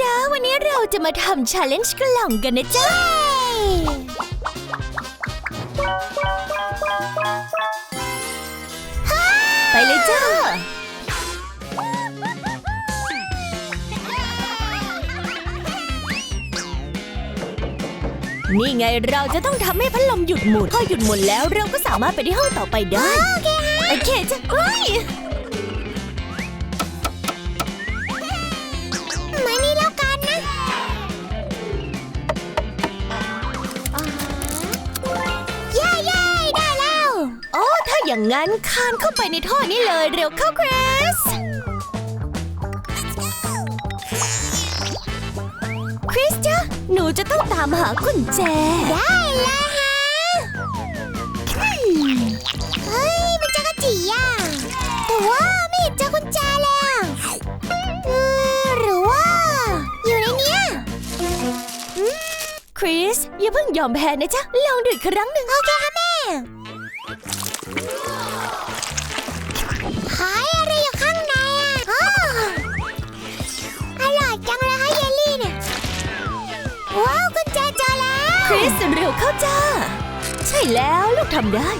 จ้าวันนี้เราจะมาทำชาเลนจ์กล่องกันนะจ๊ะไปเลยจ้านี่ไงเราจะต้องทำให้พัดลมหยุดหมุนพอหยุดหมุนแล้วเราก็สามารถไปที่ห้องต่อไปได้ โอเคจ้ะเฮ้ย อ้ถ้าอย่างนั้นคานเข้าไปในท่อนี้เลยเร็วเข้าคริสคริสจ้ะหนูจะต้องตามหากุญแจ ได้เลยฮะ เฮ้ย มันจะกระจีอะแต่ว่าไม่เห็นเจอกุญแจแล้วเออหรือว่า อยู่ในเนี้ยคริส อย่าเพิ่งยอมแพ้นะจ๊ะ ลองดูอีกครั้งหนึ่งโอเคค่ะแม่ ริสเร็วเข้าจ้า ใช่แล้วลูกทำได้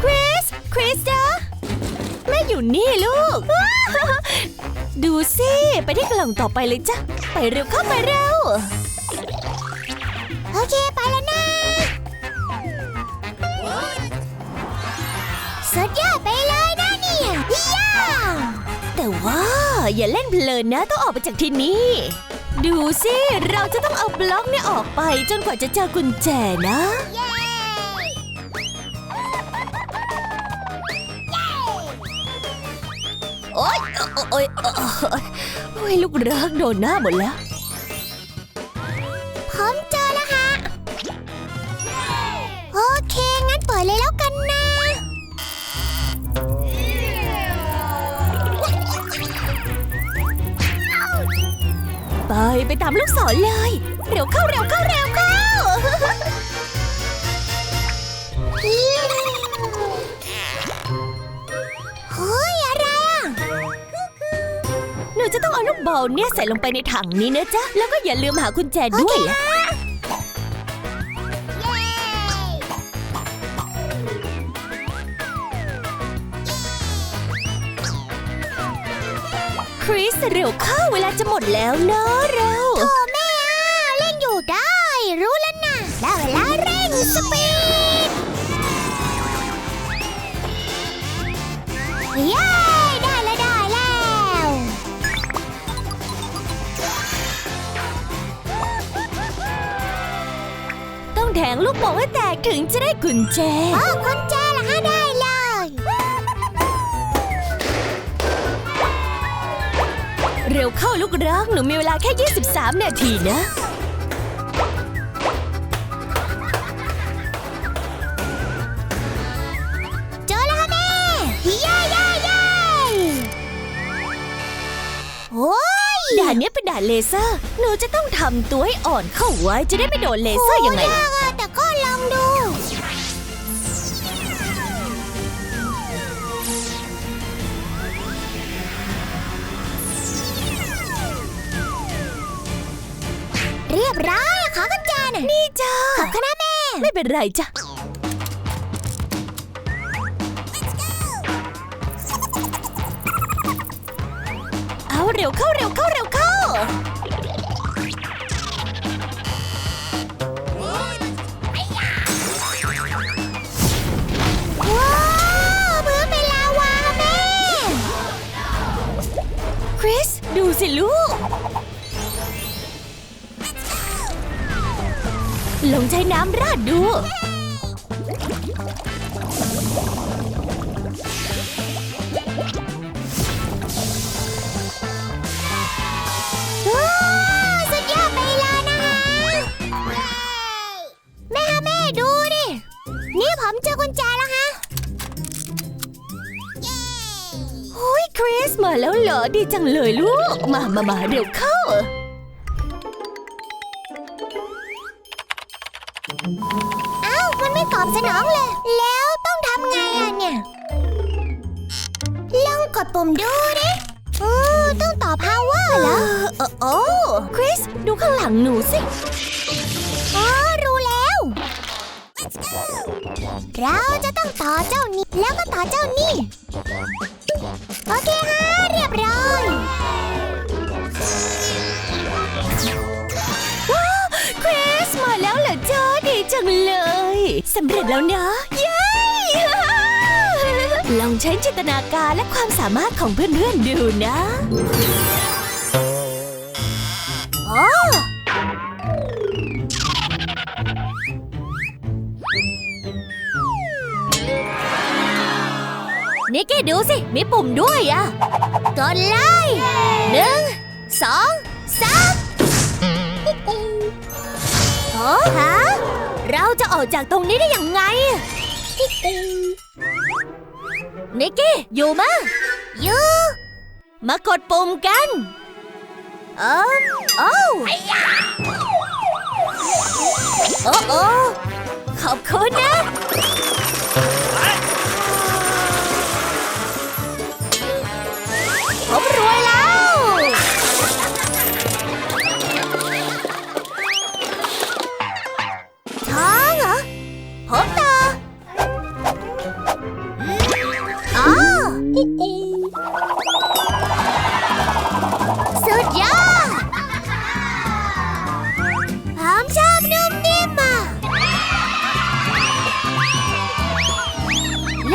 คริส คริสจ้ะแม่อยู่นี่ลูก ดูสิ ไปที่กล่องต่อไปเลยจ้ะ ไปเร็วเข้าไปเร็ว โอเคไปแล้วนะสุดยอดไปเลยนะเนี่ยย่าแต่ว่าอย่าเล่นเพลินนะ ต้องออกไปจากที่นี่ ดูสิ เราจะต้องเอาบล็อกเนี่ยออกไปจนกว่าจะเจอกุญแจนะเย้โอ๊ยโอ๊ยโอ๊ยโอ๊ยโอ๊ยลูกรักโดนหน้าหมดแล้ว ไปไปตามลูกศรเลย เร็วเข้าเร็วเข้าเร็วเข้า เฮ้ย อะไรอะ หนูจะต้องเอาลูกบอลเนี่ยใส่ลงไปในถังนี้นะจ๊ะ แล้วก็อย่าลืมหากุญแจด้วยล่ะ ริสเร็วเข้าเวลาจะหมดแล้วนะเร็ว โอ้แม่อะเล่นอยู่ได้ รู้แล้วนะได้เวลาเร่งสปีดเย้ได้แล้วได้แล้ว ต้องแทงลูกโป่งให้แตกถึงจะได้กุญแจโอ้กุญแจเหรอคะได้ เลยเร็วเข้าลูกรัก หนูมีเวลาแค่ 23 นาทีนะเจอแล้วค่ะแม่เย้เย้เย้โอ้ยด่านเนี้ยเป็นด่านเลเซอร์ หนูจะต้องทำตัวให้อ่อนเข้าไว้ จะได้ไม่โดนเลเซอร์ยังไงโยากอะแต่ก็ลองดู บร้อยขอกุญแจหน่อยนี่จ้าขอบคุณนะแม่ ไม่เป็นไรจ้ะเอาเร็วเข้าเร็วเข้าเร็วเข้าว้าวพื้นเป็นลาวาค่ะแม่คริสดูสิลูก ลองใช้น้ำราดดู ว้าวสุดยอดไปเลยนะคะแม่คะแม่ดูดิ นี่ผมเจอกุญแจแล้วฮะโอ้ยคริสมาแล้วเหรอดีจังเลยลูก มามามาเร็วเข้า อ้ามันไม่ตอบสนองเลย แล้วต้องทำไงอะเนี่ย ลองกดปุ่มดูดิต้องต่อ power เหรอเออโอ้คริส ดูข้างหลังหนูสิอ๋อรู้แล้ว เราจะต้องต่อเจ้านี้ แล้วก็ต่อเจ้านี่ โอเค สำเร็จแล้วนะเย้ ลองใช้จินตนาการและความสามารถของเพื่อนๆดูนะโอ้นิกกี้ดูสิ มีปุ่มด้วยอะกดเลยหนึ่งสองสามโอ้ฮะเรา จะออกจากตรงนี้ได้อย่างไง นิกกี้ อยู่มะอยู่มากดปุ่มกันเออโอ้โอ้โอ้ขอบคุณนะ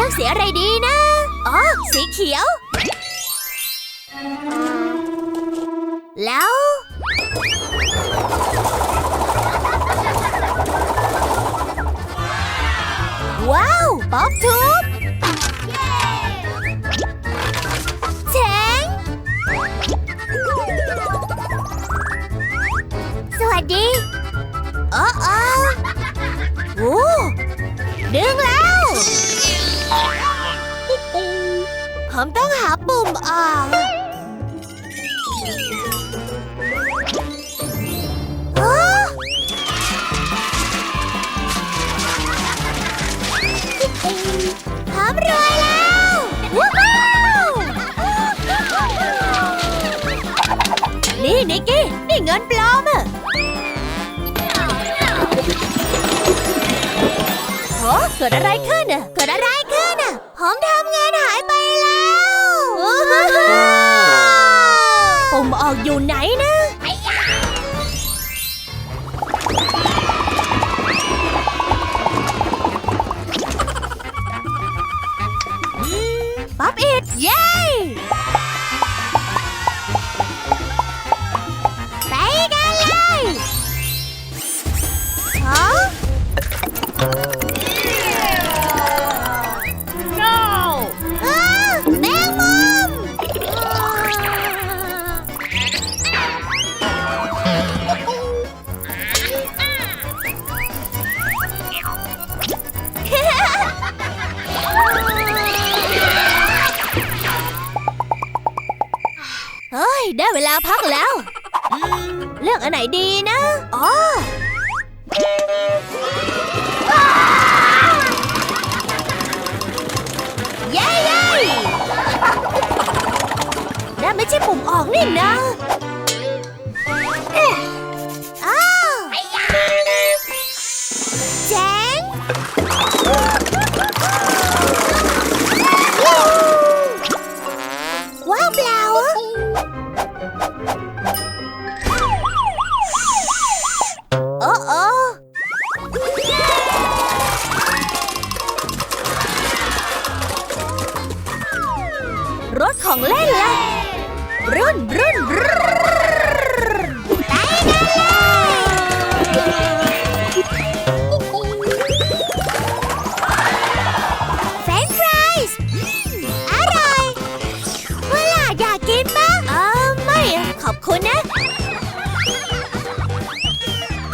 อกสีอะไรดีนะ อ๋อ สีเขียว แล้ว ว้าว ป๊อปทูบเจ๋งสวัสดีเออเออโอ้ดึงแล้ว ผมต้องหาปุ่มออกโอ้ผมรวยแล้วว้าวนี่นิกกี้ นี่เงินปลอมอะโอ้เกิดอะไรขึ้นอะเกิดอะไร ผมทำเงินหายไปแล้วปุ่มออกอยู่ไหนนะป๊อปอิดเย้ เวลาพักแล้วอืมเลือกอันไหนดีนะอ๋อเย้เย้นั่นไม่ใช่ปุ่มออกนี่นะ รุ่นรุ่นไปกันเลยเฟรนช์ฟรายส์อร่อยเวลาอยากกินบ้างอ่าไม่ขอบคุณนะ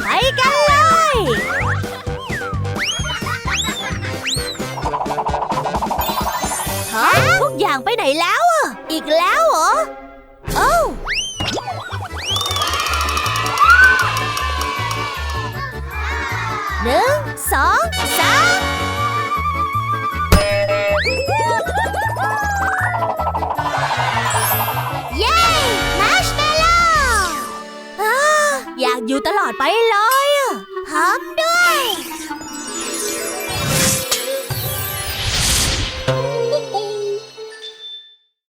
ไปกันเลย ฮะทุกอย่างไปไหนแล้วอะ อีกแล้ว